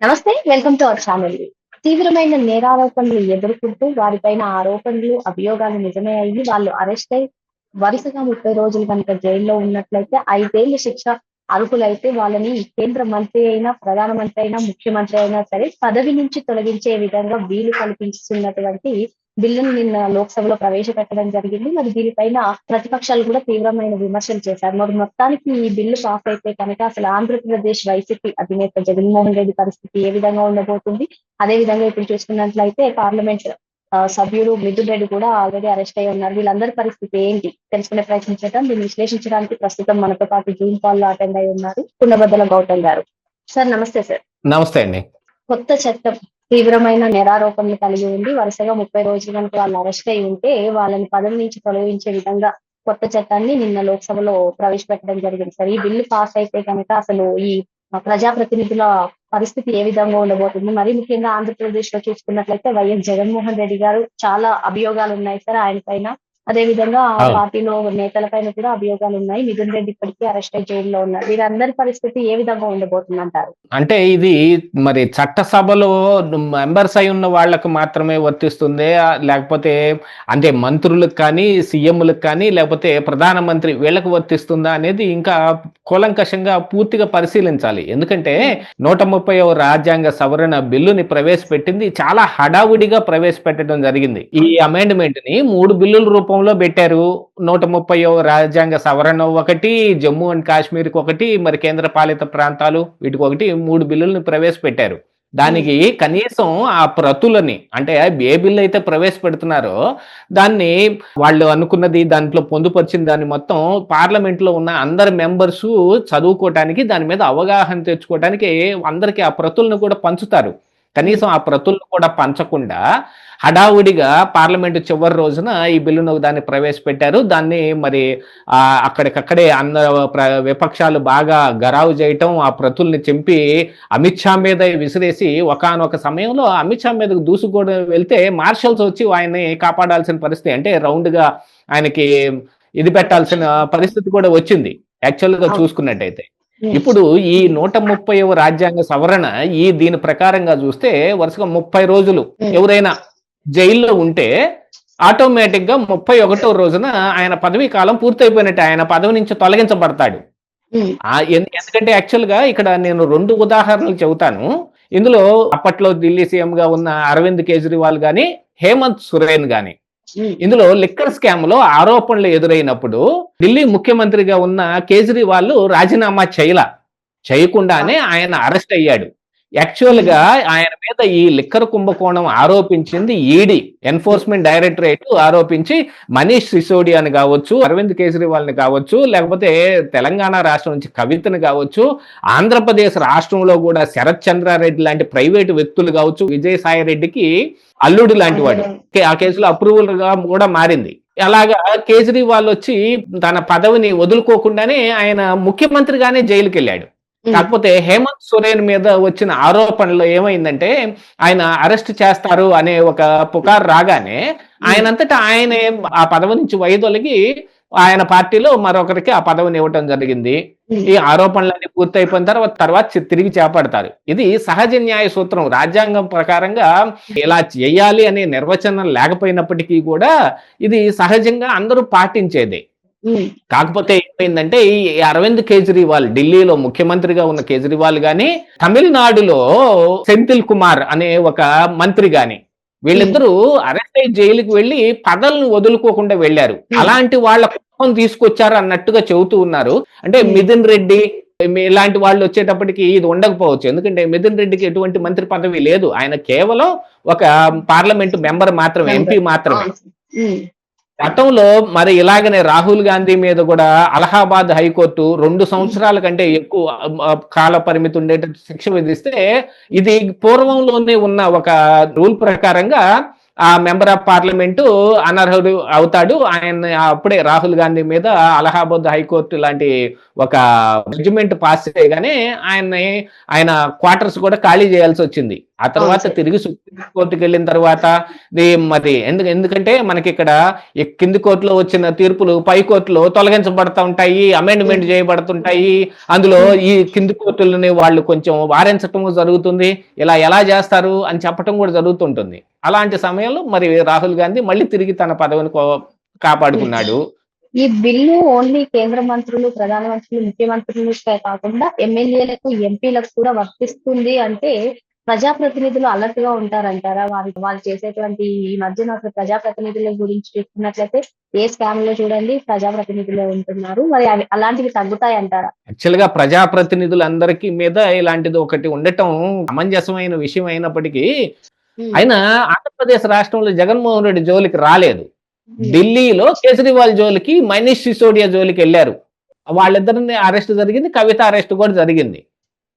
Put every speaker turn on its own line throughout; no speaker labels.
నమస్తే welcome to our channel. తీవ్రమైన నేరారోపణలు ఎదుర్కొంటూ వారిపైన ఆరోపణలు అభియోగాలు నిజమే అయ్యి వాళ్ళు అరెస్ట్ అయి వరుసగా ముప్పై రోజులు కనుక జైల్లో ఉన్నట్లయితే ఐదేళ్ళ శిక్ష అర్హులైతే వాళ్ళని కేంద్ర మంత్రి అయినా ప్రధానమంత్రి అయినా ముఖ్యమంత్రి అయినా సరే పదవి నుంచి తొలగించే విధంగా వీలు కల్పిస్తున్నటువంటి బిల్లును నిన్న లోక్సభలో ప్రవేశపెట్టడం జరిగింది. మరి దీనిపైన ప్రతిపక్షాలు కూడా తీవ్రమైన విమర్శలు చేశారు. మరి మొత్తానికి ఈ బిల్లు పాస్ అయితే కనుక అసలు ఆంధ్రప్రదేశ్ వైసీపీ అధినేత జగన్మోహన్ రెడ్డి పరిస్థితి ఏ విధంగా ఉండబోతుంది? అదే విధంగా ఇప్పుడు చూసుకున్నట్లయితే పార్లమెంట్ సభ్యుడు మిథున్ రెడ్డి కూడా ఆల్రెడీ అరెస్ట్ అయి ఉన్నారు. వీళ్ళందరి పరిస్థితి ఏంటి? తెలుసుకునే ప్రయత్నం చేద్దాం. దీన్ని విశ్లేషించడానికి ప్రస్తుతం మనతో పాటు జూమ్ కాల్లో అటెండ్ అయి ఉన్నారు కుండబద్దల గౌతమ్ గారు. సార్ నమస్తే సార్.
నమస్తే అండి.
కొత్త చట్టం తీవ్రమైన నేరారోపణలు కలిగి ఉండి వరుసగా ముప్పై రోజులు కనుక వాళ్ళు అరెస్ట్ అయి ఉంటే వాళ్ళని పదవి నుంచి తొలగించే విధంగా కొత్త చట్టాన్ని నిన్న లోక్సభలో ప్రవేశపెట్టడం జరిగింది సార్. ఈ బిల్లు పాస్ అయితే కనుక అసలు ఈ ప్రజాప్రతినిధుల పరిస్థితి ఏ విధంగా ఉండబోతుంది? మరి ముఖ్యంగా ఆంధ్రప్రదేశ్లో చూసుకున్నట్లయితే వైఎస్ జగన్మోహన్ రెడ్డి గారు చాలా అభియోగాలు ఉన్నాయి సార్. ఆయన పైన అదే విధంగా ఆ. పార్టీలో నేతల పైన కూడా అభియోగాలు ఉన్నాయి. మిథున్ రెడ్డి ఇప్పటికీ అరెస్ట్ జైల్లో ఉన్నారు. వీరందరి పరిస్థితి ఏ విధంగా ఉండబోతుంది అంటారు
అంటే ఇది మరి చట్టసభలో మెంబర్స్ అయి ఉన్న వాళ్ళకు మాత్రమే వర్తిస్తుంది లేకపోతే అంటే మంత్రులకు కానీ సీఎంలకు కానీ లేకపోతే ప్రధానమంత్రి వీళ్ళకి వర్తిస్తుందా అనేది ఇంకా కూలంకషంగా పూర్తిగా పరిశీలించాలి. ఎందుకంటే నూట ముప్పై రాజ్యాంగ సవరణ బిల్లుని ప్రవేశపెట్టింది చాలా హడావుడిగా ప్రవేశపెట్టడం జరిగింది. ఈ అమెండ్మెంట్ని మూడు బిల్లుల రూపంలో పెట్టారు. నూట ముప్పై రాజ్యాంగ సవరణ ఒకటి జమ్మూ అండ్ కాశ్మీర్కి ఒకటి మరి కేంద్ర పాలిత ప్రాంతాలు వీటికి ఒకటి మూడు బిల్లుల్ని ప్రవేశపెట్టారు. దానికి కనీసం ఆ ప్రతులని అంటే ఏ బిల్లు అయితే ప్రవేశపెడుతున్నారో దాన్ని వాళ్ళు అనుకున్నది దాంట్లో పొందుపరిచిన దాన్ని మొత్తం పార్లమెంట్లో ఉన్న అందరి మెంబర్స్ చదువుకోవటానికి దాని మీద అవగాహన తెచ్చుకోవటానికి అందరికి ఆ ప్రతులను కూడా పంచుతారు. కనీసం ఆ ప్రతులను కూడా పంచకుండా హడావుడిగా పార్లమెంట్ చివరి రోజున ఈ బిల్లును దాన్ని ప్రవేశపెట్టారు. దాన్ని మరి ఆ అక్కడికక్కడే ప్ర- విపక్షాలు బాగా గరావు చేయటం ఆ ప్రతుల్ని చెంపి అమిత్ షా మీద విసిరేసి ఒకానొక సమయంలో అమిత్ షా మీదకు దూసుకోవడం వెళ్తే మార్షల్స్ వచ్చి ఆయన్ని కాపాడాల్సిన పరిస్థితి అంటే రౌండ్గా ఆయనకి ఇది పెట్టాల్సిన పరిస్థితి కూడా వచ్చింది. యాక్చువల్గా చూసుకున్నట్టయితే. ఇప్పుడు ఈ నూట ముప్పై రాజ్యాంగ సవరణ ఈ దీని ప్రకారంగా చూస్తే వరుసగా ముప్పై రోజులు. ఎవరైనా జైల్లో ఉంటే ఆటోమేటిక్గా ముప్పై ఒకటో రోజున ఆయన పదవీ కాలం పూర్తయిపోయినట్టు ఆయన పదవి నుంచి తొలగించబడతాడు. ఎన్- ఎందుకంటే యాక్చువల్గా ఇక్కడ నేను రెండు ఉదాహరణలు చెబుతాను. ఇందులో అప్పట్లో ఢిల్లీ సీఎం గా ఉన్న అరవింద్ కేజ్రీవాల్ గాని హేమంత్ సురేన్ గాని. ఇందులో లిక్కర్ స్కామ్లో ఆరోపణలు ఎదురైనప్పుడు ఢిల్లీ ముఖ్యమంత్రిగా ఉన్న కేజ్రీవాల్ రాజీనామా చేయల చేయకుండానే ఆయన అరెస్ట్ అయ్యాడు. యాక్చువల్గా ఆయన మీద ఈ లిక్కర్ కుంభకోణం ఆరోపించింది ఈడీ ఎన్ఫోర్స్మెంట్ డైరెక్టరేట్ ఆరోపించి మనీష్ సిసోడియాని కావచ్చు అరవింద్ కేజ్రీవాల్ని కావచ్చు లేకపోతే తెలంగాణ రాష్ట్రం నుంచి కవితని కావచ్చు ఆంధ్రప్రదేశ్ రాష్ట్రంలో కూడా శరత్ చంద్రారెడ్డి లాంటి ప్రైవేటు వ్యక్తులు కావచ్చు విజయసాయి రెడ్డికి అల్లుడు లాంటి వాడు. ఆ కేసులో అప్రూవల్గా కూడా మారింది. అలాగా కేజ్రీవాల్ వచ్చి తన పదవిని వదులుకోకుండానే ఆయన ముఖ్యమంత్రిగానే జైలుకి వెళ్ళాడు కాకపోతే హేమంత్ సోరేన్ మీద వచ్చిన ఆరోపణలో ఏమైందంటే ఆయన అరెస్ట్ చేస్తారు అనే ఒక పుకారు రాగానే ఆయనంతటా ఆయన ఆ పదవి నుంచి వైదొలిగి ఆయన పార్టీలో మరొకరికి ఆ పదవిని ఇవ్వటం జరిగింది. ఈ ఆరోపణలన్నీ పూర్తయిపోయిన తర్వాత తర్వాత తిరిగి చేపడతారు. ఇది సహజ న్యాయ సూత్రం. రాజ్యాంగం ప్రకారంగా ఇలా చేయాలి అనే నిర్వచనం లేకపోయినప్పటికీ కూడా ఇది సహజంగా అందరూ పాటించేదే. కాకపోతే ఏమైందంటే ఈ అరవింద్ కేజ్రీవాల్ ఢిల్లీలో ముఖ్యమంత్రిగా ఉన్న కేజ్రీవాల్ గాని తమిళనాడులో సెంథిల్ కుమార్ అనే ఒక మంత్రి గాని వీళ్ళిద్దరూ అరెస్ట్ అయ్యి జైలుకి వెళ్ళి పదలను వదులుకోకుండా వెళ్ళారు అలాంటి వాళ్ళ కుటుంబం తీసుకొచ్చారు అన్నట్టుగా చెబుతూ ఉన్నారు. అంటే. మిథున్ రెడ్డి ఇలాంటి వాళ్ళు వచ్చేటప్పటికి ఇది ఉండకపోవచ్చు. ఎందుకంటే మిథున్ రెడ్డికి ఎటువంటి మంత్రి పదవి లేదు. ఆయన కేవలం ఒక పార్లమెంట్ మెంబర్ మాత్రమే ఎంపీ మాత్రమే. గతంలో మరి ఇలాగనే రాహుల్ గాంధీ మీద కూడా అలహాబాద్ హైకోర్టు రెండు సంవత్సరాల కంటే ఎక్కువ కాల పరిమితి ఉండేటట్టు శిక్ష విధిస్తే ఇది పూర్వంలోనే ఉన్న ఒక రూల్ ప్రకారంగా ఆ మెంబర్ ఆఫ్ పార్లమెంటు అనర్హుడు అవుతాడు. ఆయన అప్పుడే రాహుల్ గాంధీ మీద అలహాబాద్ హైకోర్టు లాంటి ఒక జడ్జిమెంట్ పాస్ చేయగానే ఆయన్ని ఆయన క్వార్టర్స్ కూడా ఖాళీ చేయాల్సి వచ్చింది. ఆ తర్వాత. తిరిగి సుప్రీం కోర్టుకి వెళ్ళిన తర్వాత మరి ఎందుకు ఎందుకంటే మనకి ఇక్కడ ఈ కింది కోర్టులో వచ్చిన తీర్పులు పై కోర్టులో తొలగించబడతా ఉంటాయి అమెండ్మెంట్ చేయబడుతుంటాయి. అందులో ఈ కింది కోర్టులని వాళ్ళు కొంచెం వారించటం జరుగుతుంది. ఇలా ఎలా చేస్తారు అని చెప్పటం కూడా జరుగుతుంటుంది. అలాంటి సమయంలో మరి రాహుల్ గాంధీ మళ్ళీ తిరిగి తన పదవిని కాపాడుకున్నాడు.
ఈ బిల్లు ఓన్లీ కేంద్ర మంత్రులు ప్రధానమంత్రులు ముఖ్యమంత్రులకే కాకుండా ఎమ్మెల్యేలకు ఎంపీలకు కూడా వర్తిస్తుంది అంటే ప్రజాప్రతినిధులు అలర్ట్గా ఉంటారంటారా? వారి వాళ్ళు చేసేటువంటి ఈ మధ్యన అసలు ప్రజాప్రతినిధుల గురించి చూసుకున్నట్లయితే ఏ స్కామ్లో చూడండి ప్రజాప్రతినిధులే ఉంటున్నారు. మరి అవి అలాంటివి తగ్గుతాయి అంటారా?
యాక్చువల్గా ప్రజాప్రతినిధులందరికీ మీద ఇలాంటిది ఒకటి ఉండటం సమంజసమైన విషయం అయినప్పటికీ ఆయన ఆంధ్రప్రదేశ్ రాష్ట్రంలో జగన్మోహన్ రెడ్డి జోలికి రాలేదు. ఢిల్లీలో కేజ్రీవాల్ జోలికి మనీష్ సిసోడియా జోలికి వెళ్ళారు. వాళ్ళిద్దరిని అరెస్ట్ జరిగింది కవిత అరెస్ట్ కూడా జరిగింది.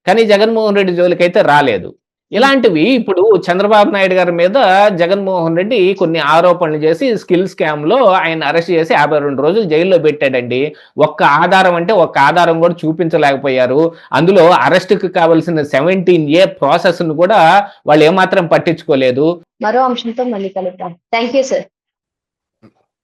కానీ జగన్మోహన్ రెడ్డి జోలికి అయితే రాలేదు. ఇలాంటివి ఇప్పుడు చంద్రబాబు నాయుడు గారి మీద జగన్మోహన్ రెడ్డి కొన్ని ఆరోపణలు చేసి స్కిల్ స్కామ్లో ఆయన అరెస్ట్ చేసి యాభై రెండు రోజులు జైల్లో పెట్టాడండి. ఒక్క ఆధారం అంటే ఒక్క ఆధారం కూడా చూపించలేకపోయారు. అందులో అరెస్ట్కి కావాల్సిన సెవెంటీన్ ఏ ప్రాసెస్ను కూడా వాళ్ళు ఏమాత్రం పట్టించుకోలేదు.
మరో అంశంతో మళ్ళీ కలుద్దాం. Thank you sir.